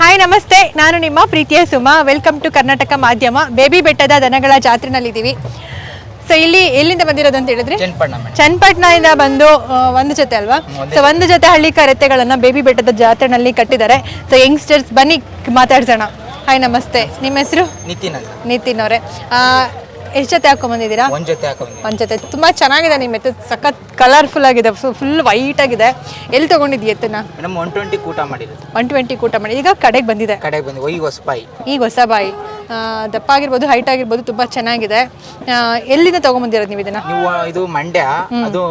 Hi ನಮಸ್ತೆ. ನಾನು ನಿಮ್ಮ ಪ್ರೀತಿಯ ಸುಮಾ. ವೆಲ್ಕಮ್ ಟು ಕರ್ನಾಟಕ ಮಾಧ್ಯಮ. ಬೇಬಿ ಬೆಟ್ಟದ ದನಗಳ ಜಾತ್ರೆನಲ್ಲಿದ್ದೀವಿ. ಸೊ ಇಲ್ಲಿ ಎಲ್ಲಿಂದ ಬಂದಿರೋದು ಅಂತ ಹೇಳಿದ್ರೆ? ಚನ್ನಪಟ್ಟಣದಿಂದ ಬಂದು ಒಂದು ಜೊತೆ ಅಲ್ವಾ? ಸೊ ಒಂದು ಜೊತೆ ಹಳ್ಳಿ ಕರೆತೆಗಳನ್ನ ಬೇಬಿ ಬೆಟ್ಟದ ಜಾತ್ರೆನಲ್ಲಿ ಕಟ್ಟಿದ್ದಾರೆ. ಸೊ ಯಂಗ್ಸ್ಟರ್ಸ್ ಬನ್ನಿ ಮಾತಾಡ್ಸೋಣ. ಹಾಯ್ ನಮಸ್ತೆ. ನಿಮ್ಮ ಹೆಸರು? ನಿತಿನ್ ನಿತಿನ್ ಅವರೇ. ಎಷ್ಟು ಜೊತೆ ಹಾಕೊಂಡಿದ್ದೀರಾ ಒಂದ್ ಜೊತೆ ಹಾಕೊಂಡಿದ್ದೀರಾ ಒಂದು ಜೊತೆ. ತುಂಬ ಚೆನ್ನಾಗಿದೆ ನಿಮ್ಮ ಎತ್ತು. ಸಖತ್ ಕಲರ್ಫುಲ್ ಆಗಿದೆ. ಫುಲ್ ವೈಟ್ ಆಗಿದೆ. ಎಲ್ಲಿ ತೊಗೊಂಡಿದ್ದೀಯ ಎತ್ತನ್ನ? ಮೇಡಮ್ ಒನ್ ಟ್ವೆಂಟಿ ಕೂಟ ಮಾಡಿದ್ರು ಒನ್ ಟ್ವೆಂಟಿ ಕೂಟ ಮಾಡಿ. ಈಗ ಕಡೆಗೆ ಬಂದಿದೆ. ಕಡೆಗೆ ಬಂದು ಈಗ ಹೊಸಪಾಯಿ ಈಗ ಹೊಸ ಬಾಯಿ. ಆ, ದಪ್ಪ ಆಗಿರ್ಬೋದು ಹೈಟ್ ಆಗಿರ್ಬೋದು ತುಂಬ ಚೆನ್ನಾಗಿದೆ. ಆ, ಎಲ್ಲಿಂದ ತೊಗೊಂಬಂದಿರೋದು ನೀವು ಇದನ್ನ? ನೀವು ಇದು ಮಂಡ್ಯ ಅದು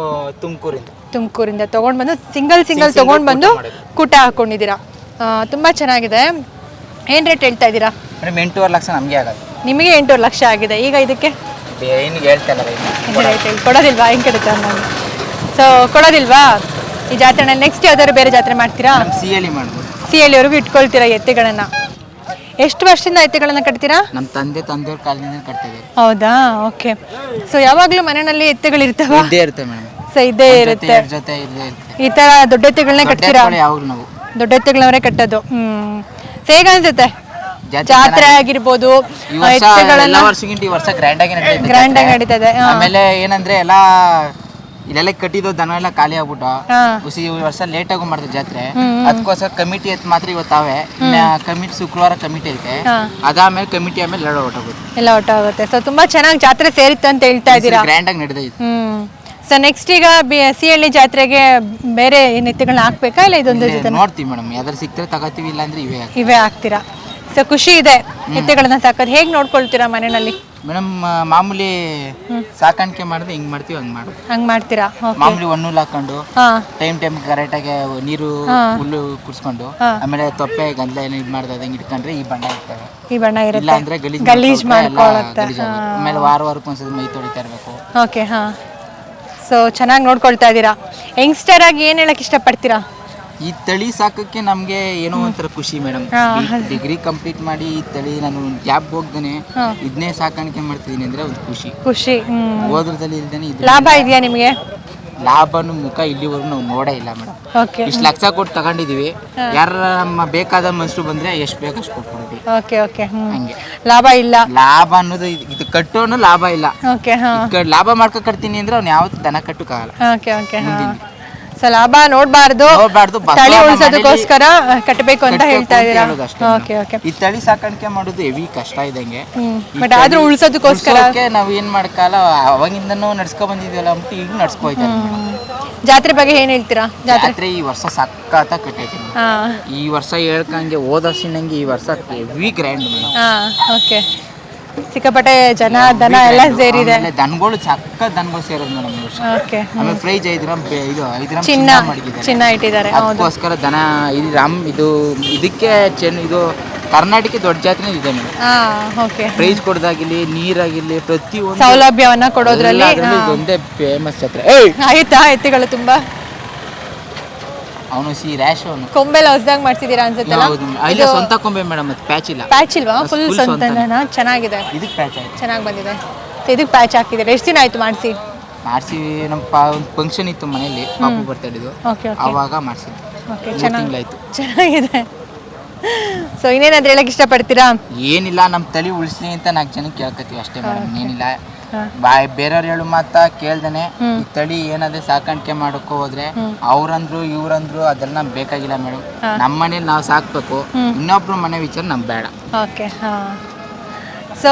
ತುಮಕೂರಿಂದ. ತುಮಕೂರಿಂದ ತೊಗೊಂಡು ಬಂದು ಸಿಂಗಲ್ ಸಿಂಗಲ್ single ತೊಗೊಂಡು ಬಂದು ಕೂಟ ಹಾಕೊಂಡಿದ್ದೀರಾ ತುಂಬಾ ಹಾಕ್ಕೊಂಡಿದ್ದೀರಾ ಆ, ತುಂಬ ಚೆನ್ನಾಗಿದೆ. ಏನು ರೇಟ್ ಹೇಳ್ತಾ ಇದ್ದೀರಾ? ಮೇಡಮ್ ಎಂಟೂವರೆ ಲಕ್ಷ ನಮಗೆ ಆಗೋದು ನಿಮಗೆ ಎಂಟೂವರೆ ಲಕ್ಷ ಆಗಿದೆ. ಈಗ ಇದಕ್ಕೆ? ಕೊಡೋದಿಲ್ವಾ? ಹೆಂಗೆ ಕೆಡುತ್ತೆ ನಾನು ಸೊ ಕೊಡೋದಿಲ್ವಾ? ಈ ಜಾತ್ರೆನಲ್ಲಿ ನೆಕ್ಸ್ಟ್ ಯಾವ್ದಾದ್ರು ಬೇರೆ ಜಾತ್ರೆ ಮಾಡ್ತೀರಾ? ಸಿ ಎಲ್ ಮಾಡ್ಬೋದು. ಸಿ ಎಲ್ಲಿವರೆಗೂ ಇಟ್ಕೊಳ್ತೀರಾ ಎತ್ತೆಗಳನ್ನ? ಎಷ್ಟು ವರ್ಷದಿಂದ ಎತ್ತೆಗಳನ್ನ ಕಟ್ತೀರಾ? ನಮ್ಮ ತಂದೆ ತಂದೆಯವ್ರ ಕಾಲದಿಂದ ಹೌದಾ? ಓಕೆ ಸೊ ಯಾವಾಗಲೂ ಮನೆಯಲ್ಲಿ ಎತ್ತುಗಳಿರ್ತಾವ ಇದ್ದೇ ಇರುತ್ತೆ ಮೇಡಮ್. ಸೊ ಇರುತ್ತೆ. ಜೊತೆ ಇದ್ದೇ ಇರುತ್ತೆ. ಈ ತರ ದೊಡ್ಡ ಎತ್ತೆಗಳನ್ನ ಕಟ್ತೀರಾ? ಯಾವಾಗ ನಾವು. ದೊಡ್ಡ ಎತ್ತೆಗಳವರೇ ಕಟ್ಟೋದು. ಹ್ಮ್. ಸೊ ಹೇಗೆ ಅನ್ಸುತ್ತೆ? ಜಾತ್ರೆ ಆಗಿರ್ಬೋದು ವರ್ಷ ಎತ್ತುಗಳನ್ನ ಎಲ್ಲ ವರ್ಷಕ್ಕಿಂತ ಈ ವರ್ಷ ಗ್ರ್ಯಾಂಡ್ ಆಗಿ ಗ್ರ್ಯಾಂಡ್ ಆಗಿ ಜಾತ್ರೆ. ನಡೀತಾ ಇದೆ ಹಾ. ಆಮೇಲೆ ಏನಂದ್ರೆ ಎಲ್ಲಾ ಇಲ್ಲೆಲ್ಲ ಕಟ್ಟಿದ್ದು ದನ ಎಲ್ಲ ಖಾಲಿ ಆಗ್ಬಿಟ್ಟು ಹುಸಿ ಈ ವರ್ಷ ಲೇಟ್ ಆಗಿ ಮಾಡ್ತಾರೆ ಜಾತ್ರೆ. ಅದಕ್ಕೋಸ್ಕರ ಕಮಿಟಿ ಅಂತ ಮಾತ್ರ ಇವತ್ತಾವೆ. ಕಮಿಟಿ ಶುಕ್ರವಾರ ಕಮಿಟಿ ಐತೆ. ಅದಾದ್ಮೇಲೆ ಕಮಿಟಿ ಆಮೇಲೆ ಎಲ್ಲ ಹೊಟ್ಟೋಗುತ್ತೆ ಎಲ್ಲ ಒಟ್ಟಾಗುತ್ತೆ ಸೊ ತುಂಬಾ ಚೆನ್ನಾಗಿ ಜಾತ್ರೆ ಸೇರಿತ್ತು ಅಂತ ಹೇಳ್ತಾ ಇದ್ದೀರಾ? ಗ್ರ್ಯಾಂಡ್ ಆಗಿ ನಡೆದೈತೆ. ಹ್ಮ್. ಸೊ ನೆಕ್ಸ್ಟ್ ಈಗ ಬಿ ಸಿ ಹಳ್ಳಿ ಜಾತ್ರೆಗೆ ಬೇರೆ ಏನ್ ಎತ್ತುಗಳನ್ನ ಹಾಕ್ಬೇಕಾ? ಇಲ್ಲ ಇದೊಂದು ನೋಡ್ತೀವಿ ಮೇಡಮ್ ಯಾವ್ದಾರು ಸಿಕ್ತಾರೆ ತಗೋತೀವಿ ಇಲ್ಲ ಅಂದ್ರೆ ಇವೇ ಇವೇ ಹಾಕ್ತೀರಾ? ಸೊ ಖುಷಿ ಇದೆ. ಎತ್ತೆಗಳನ್ನ ಸಾಕೋದು. ಹೇಗೆ ನೋಡ್ಕೊಳ್ತೀರಾ ಮನೆಯಲ್ಲಿ? ಮೇಡಮ್ ಮಾಮೂಲಿ ಸಾಕಾಣಿಕೆ ಮಾಡಿದ್ರೆ ಹಿಂಗ್ ಮಾಡ್ತೀವಿ ಹಂಗ್ ಮಾಡೋದು. ಹಂಗ್ ಮಾಡ್ತೀರಾ? ಮಾಮೂಲಿ ಒಣ್ಣು ಹಾಕೊಂಡು ಟೈಮ್ ಟೈಮ್ ಟೈಮ್ ಕರೆಕ್ಟಾಗಿ ನೀರು ಹುಲ್ಲು ಕುಡ್ಸ್ಕೊಂಡು ಆಮೇಲೆ ತೊಪ್ಪೆ ಗಂಧ ಏನು ಇದು ಮಾಡ್ದೆ ಅದಂಗೆ ಇಟ್ಕೊಂಡ್ರೆ ಈ ಬಣ್ಣ ಇರ್ತವೆ. ಈ ಬಣ್ಣ ಇಲ್ಲ ಅಂದ್ರೆ ಗಲೀಜ್ ಗಲೀಜ್ ಮಾಡ್ಕೊಳತ್ತೆ. ಆಮೇಲೆ ವಾರ ವಾರಕ್ಕೆ ಒಂದ್ಸತಿ ಮೈ ತೊಳಿತಾ ಇರ್ಬೇಕು. ಓಕೆ ಹಾ. ಸೊ ಚೆನ್ನಾಗಿ ನೋಡ್ಕೊಳ್ತಾ ಇದ್ದೀರಾ. ಯಂಗ್ಸ್ಟರ್ ಆಗಿ ಏನು ಹೇಳಕ್ ಇಷ್ಟಪಡ್ತೀರಾ? ಈ ತಳಿ ಸಾಕಕ್ಕೆ ನಮ್ಗೆ ಏನೋ ಒಂಥರ ಖುಷಿ ಮೇಡಮ್ ಡಿಗ್ರಿ ಕಂಪ್ಲೀಟ್ ಮಾಡಿ ಈ ತಳಿ ನಾನು ಗ್ಯಾಪ್ ಹೋಗ್ದೇನೆ. ಇದನ್ನೇ ಸಾಕಾಣಿಕೆ ಮಾಡ್ತಿದ್ದೀನಿ ಅಂದ್ರೆ ಒಂದು ಖುಷಿ. ಖುಷಿ ಓದ್ರದಲ್ಲಿ ಇಲ್ದೇನೆ ಇದು ಲಾಭ ಇದೆಯಾ ನಿಮಗೆ? ಲಾಭನು ಮುಖ ಇಲ್ಲಿವರೆಗೂ ನಾವು ನೋಡೇ ಇಲ್ಲ ಮೇಡಮ್ ಓಕೆ ಇಷ್ಟು ಲಕ್ಷ ಕೊಟ್ಟು ತಗೊಂಡಿದೀವಿ. ಯಾರ ನಮ್ಮ ಬೇಕಾದ ಮನುಷ್ಯರು ಬಂದ್ರೆ ಎಷ್ಟು ಅಷ್ಟು ಕೊಟ್ಬಿಡ್ತೀವಿ ಓಕೆ ಓಕೆ ಹಂಗೆ. ಲಾಭ ಇಲ್ಲ. ಲಾಭ ಅನ್ನೋದು ಇದು- ಕಟ್ಟೋನು ಲಾಭ ಇಲ್ಲ. ಓಕೆ ಲಾಭ ಮಾಡ್ಕೊ ಕಟ್ತೀನಿ ಅಂದ್ರೆ ಅವ್ನು ಯಾವತ್ತು ದನ ಕಟ್ಟಕ್ಕಾಗಲ್ಲ. ಓಕೆ ಓಕೆ ಸೊ ಲಾಭ ನೋಡಬಾರ್ದು. ತಳಿ ಉಳಿಸೋದಕ್ಕೋಸ್ಕರ ಕಟ್ಟಬೇಕು ಅಂತ ಕಟ್ಬೇಕು ಹೇಳ್ತಾ ಅಂತ ಇದ್ದೀರಾ? ಹೇಳೋದು ಅಷ್ಟೇ ಓಕೆ ಓಕೆ. ಈ ತಳಿ ಸಾಕಾಣಿಕೆ ಮಾಡೋದು ಹೆವಿ ಕಷ್ಟ ಹ್ಮ್ ಈ ಬಟ್ ಆದ್ರೂ ಉಳ್ಸೋದಕ್ಕೋಸ್ಕರ ನಾವು ಏನ್ ಮಾಡ್ಕಲ್ಲ ಅವಾಗಿಂದನೂ ನಡ್ಸ್ಕೊ ಬಂದಿದ್ವಲ್ಲ ಅಂದ್ಬಿಟ್ಟು ಈಗ ನಡ್ಸ್ಕೊಯ್ತಾರೆ ಜಾತ್ರೆ ಬಗ್ಗೆ ಏನ್ ಹೇಳ್ತೀರಾ? ಜಾತ್ರೆ ಜಾತ್ರೆ ಈ ವರ್ಷ ಸಖತ್ತ ಕಟ್ಟೈತಿ ಹಾ. ಈ ವರ್ಷ ಹೇಳ್ಕಂಗೆ ಹೋದ ವರ್ಷನಂಗೆ ಈ ವರ್ಷ ಹೆವಿ ಗ್ರ್ಯಾಂಡ್ ಹಾ ಓಕೆ. ಸಿಕ್ಕಾಪಟ್ಟೆ ಜನ ದನ ಎಲ್ಲ ಸೇರಿದೆ. ಆಮೇಲೆ ದನಗಳು ಚಕ್ಕ ದನಗಳು ಸೇರೋದು ಮೇಡಮ್ ಈ ವರ್ಷ ಓಕೆ ಆಮೇಲೆ ಪ್ರೈಸ್ ಐದು ಗ್ರಾಮ್ ಬೆ- ಇದು ಐದು ಗ್ರಾಮ್ ಚಿನ್ನ ಚಿನ್ನ ಮಡಗಿದ್ದಾರೆ. ಚಿನ್ನ ಇಟ್ಟಿದ್ದಾರೆ ಹೌದು. ಅದಕ್ಕೋಸ್ಕರ ದನ ಇದು ರಾಮ್ ಇದು ಇದಕ್ಕೆ ಚೆನ್ನ ಇದು ಕರ್ನಾಟಕ ದೊಡ್ಡ ಜಾತ್ರೆ ಇದೆ ಮೇಡಮ್. ಹಾ ಓಕೆ ಪ್ರೈಸ್ ಕೊಡೋದಾಗಿರ್ಲಿ ನೀರಾಗಿರ್ಲಿ ಪ್ರತಿಯೊಂದು ಸೌಲಭ್ಯವನ್ನ ಕೊಡೋದ್ರಲ್ಲಿ ಒಂದೇ ಫೇಮಸ್ ಜಾತ್ರೆ. ಏಯ್! ಆಯ್ತಾ ಎತ್ತಿಗಳು ತುಂಬಾ. ಅವನು ಸಿ ರ್ಯಾಶ್ ಅವನು. ಕೊಂಬೆಲ್ಲ ಹೊಸದಾಗಿ ಮಾಡ್ಸಿದೀರಾ ಅನ್ಸುತ್ತಲ್ಲ? ಹೌದು ಇಲ್ಲ ಸ್ವಂತ ಕೊಂಬೆ ಮೇಡಮ್ ಅದು ಪ್ಯಾಚ್ ಇಲ್ಲ. ಪ್ಯಾಚ್ ಇಲ್ವಾ? ಫುಲ್ ಸ್ವಂತನಾ. ಚೆನ್ನಾಗಿದೆ. ಇದಕ್ಕೆ ಪ್ಯಾಚ್ ಆಯ್ತು. ಚೆನ್ನಾಗಿ ಬಂದಿದೆ. ಇದಕ್ಕೆ ಪ್ಯಾಚ್ ಹಾಕಿದ್ದಾರೆ? ಎಷ್ಟು ದಿನ ಆಯ್ತು ಮಾಡಿಸಿ? ಮಾಡಿಸಿ ನಮ್ಮ ಪಾ ಒಂದು ಫಂಕ್ಷನ್ ಇತ್ತು ಮನೇಲಿ ಪಾಪು ಬರ್ತಡಿದು ಓಕೆ ಓಕೆ ಆವಾಗ ಮಾಡಿಸಿದ್ದು. ಓಕೆ ಚೆನ್ನಾಗಿದೆ ಚೆನ್ನಾಗಿ ತಿಂಗಳಾಯ್ತು. ಚೆನ್ನಾಗಿದೆ. ಸೊ ಇನ್ನೇನಾದ್ರೂ ಹೇಳಕ್ಕೆ ಇಷ್ಟಪಡ್ತೀರಾ? ಏನಿಲ್ಲ ನಮ್ಮ ತಲೆ ಉಳಿಸ್ಲಿ ಅಂತ ನಾಲ್ಕು ಜನಕ್ಕೆ ಕೇಳ್ಕೊತೀವಿ ಅಷ್ಟೇ ಮೇಡಮ್. ಏನಿಲ್ಲ. ಬಾಯ್ ಬೇರೆಯವ್ರು ಹೇಳು ಮಾತಾ ಕೇಳ್ದೇನೆ. ಈ ತಳಿ ಏನಾದ್ರೆ ಸಾಕಾಣಿಕೆ ಮಾಡಕ್ಕೆ ಹೋದ್ರೆ ಅವ್ರಂದ್ರು ಇವ್ರಂದ್ರು ಅದನ್ನ ನಮ್ಗೆ ಬೇಕಾಗಿಲ್ಲ ಮೇಡಮ್. ನಮ್ಮ ಮನೇಲಿ ನಾವು ಸಾಕ್ಬೇಕು. ಇನ್ನೊಬ್ರು ಮನೆ ವಿಚಾರ ನಮ್ಗೆ ಬೇಡ. ಓಕೆ ಹಾಂ. ಸೊ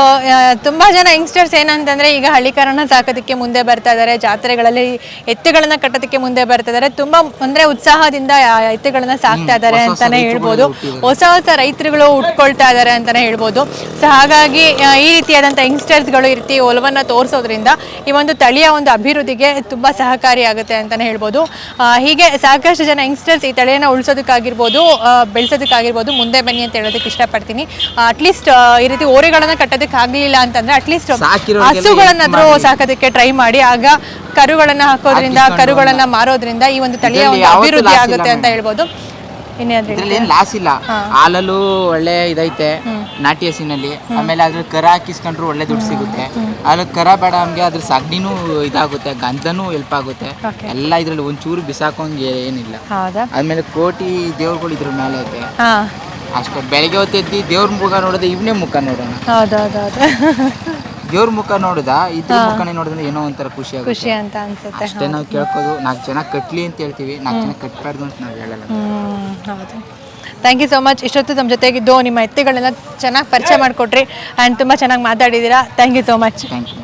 ತುಂಬ ಜನ ಯಂಗ್ಸ್ಟರ್ಸ್ ಏನಂತಂದರೆ ಈಗ ಹಳ್ಳಿಕಾರನ ಸಾಕೋದಕ್ಕೆ ಮುಂದೆ ಬರ್ತಾ ಇದ್ದಾರೆ ಜಾತ್ರೆಗಳಲ್ಲಿ ಎತ್ತುಗಳನ್ನು ಕಟ್ಟೋದಕ್ಕೆ ಮುಂದೆ ಬರ್ತಾ ಇದ್ದಾರೆ ತುಂಬ ಅಂದರೆ ಉತ್ಸಾಹದಿಂದ ಎತ್ತುಗಳನ್ನು ಸಾಕ್ತಾ ಇದ್ದಾರೆ ರೈತರುಗಳು ಹೇಳ್ಬೋದು. ಹೊಸ ಹೊಸ ರೈತರುಗಳು ಉಟ್ಕೊಳ್ತಾ ಇದ್ದಾರೆ ಅಂತಾನೆ ಹೇಳ್ಬೋದು. ಸೊ ಹಾಗಾಗಿ ಈ ರೀತಿಯಾದಂಥ ಯಂಗ್ಸ್ಟರ್ಸ್ಗಳು ಈ ರೀತಿ ಒಲವನ್ನು ತೋರಿಸೋದ್ರಿಂದ ಈ ಒಂದು ತಳಿಯ ಒಂದು ಅಭಿವೃದ್ಧಿಗೆ ತುಂಬ ಸಹಕಾರಿಯಾಗುತ್ತೆ ಅಂತಾನೆ ಹೇಳ್ಬೋದು. ಹೀಗೆ ಸಾಕಷ್ಟು ಜನ ಯಂಗ್ಸ್ಟರ್ಸ್ ಈ ತಳಿಯನ್ನು ಉಳಿಸೋದಕ್ಕಾಗಿರ್ಬೋದು ಬೆಳೆಸೋದಕ್ಕಾಗಿರ್ಬೋದು ಮುಂದೆ ಬನ್ನಿ ಅಂತ ಹೇಳೋದಕ್ಕೆ ಇಷ್ಟಪಡ್ತೀನಿ. ಅಟ್ಲೀಸ್ಟ್ ಈ ರೀತಿ ಓರೆಗಳನ್ನ ಕಟ್ಟೋದಕ್ಕೆ ಆಗ್ಲಿಲ್ಲ ಅಂತಂದ್ರೆ ಅಟ್ಲೀಸ್ಟ್ ಹಸುಗಳನ್ನಾದ್ರೂ ಸಾಕೋದಕ್ಕೆ ಟ್ರೈ ಮಾಡಿ. ಆಗ ಕರುಗಳನ್ನ ಹಾಕೋದ್ರಿಂದ ಕರುಗಳನ್ನ ಮಾರೋದ್ರಿಂದ ಈ ಒಂದು ತಳಿಯ ಒಂದು ಅಭಿವೃದ್ಧಿ ಆಗುತ್ತೆ ಅಂತ ಹೇಳ್ಬೋದು. ಏನ್ ಲಾಸ್ ಇಲ್ಲ. ಹಾಲಲ್ಲೂ ಒಳ್ಳೆ ಇದೈತೆ ನಾಟಿ ಹಸಿನಲ್ಲಿ. ಆಮೇಲೆ ಅದ್ರ ಕರ ಹಾಕಿಸ್ಕೊಂಡ್ರು ಒಳ್ಳೆ ದುಡ್ಡು ಸಿಗುತ್ತೆ. ಅದ್ರ ಕರ ಬೇಡ ನಮ್ಗೆ ಅದ್ರ ಸಗಣಿನೂ ಇದಾಗುತ್ತೆ ಗಂಧನೂ ಹೆಲ್ಪ್ ಆಗುತ್ತೆ. ಎಲ್ಲ ಇದ್ರಲ್ಲಿ ಒಂಚೂರು ಬಿಸಾಕೋಂಗೆ ಏನಿಲ್ಲ. ಹೌದಾ? ಆದ್ಮೇಲೆ ಕೋಟಿ ದೇವ್ರುಗಳು ಇದ್ರ ಮೇಲೆ ಐತೆ ಅಷ್ಟೇ ಬೆಳಗ್ಗೆ ಹೊತ್ತೆದ್ದಿ ದೇವ್ರ ಮುಖ ನೋಡಿದ್ರೆ ಇವನೇ ಮುಖ ನೋಡೋಣ. ಹೌದೌದೌದು ದೇವ್ರ ಮುಖ ನೋಡಿದ ಇದ್ರ ಮುಖನೇ ನೋಡಿದ್ರೆ ಏನೋ ಒಂಥರ ಖುಷಿ ಆಗುತ್ತೆ. ಖುಷಿ ಅಂತ ಅನ್ಸುತ್ತೆ. ಅಷ್ಟೇ ನಾವು ಕೇಳ್ಕೋದು ನಾಲ್ಕು ಜನ ಕಟ್ಲಿ ಅಂತ ಹೇಳ್ತೀವಿ ನಾಲ್ಕು ಜನ ಕಟ್ಬಾರ್ದು ಅಂತ ನಾವು ಹೇಳಲ್ಲ. ಹ್ಮ್, ಹೌದು. ಥ್ಯಾಂಕ್ ಯು ಸೊ ಮಚ್ ಇಷ್ಟೊತ್ತು ನಮ್ಮ ಜೊತೆಗಿದ್ದು ನಿಮ್ಮ ಎತ್ತುಗಳನ್ನ ಚೆನ್ನಾಗಿ ಪರಿಚಯ ಮಾಡಿಕೊಟ್ರಿ. ಆ್ಯಂಡ್ ತುಂಬ ಚೆನ್ನಾಗಿ ಮಾತಾಡಿದ್ದೀರಾ thank you so much thank you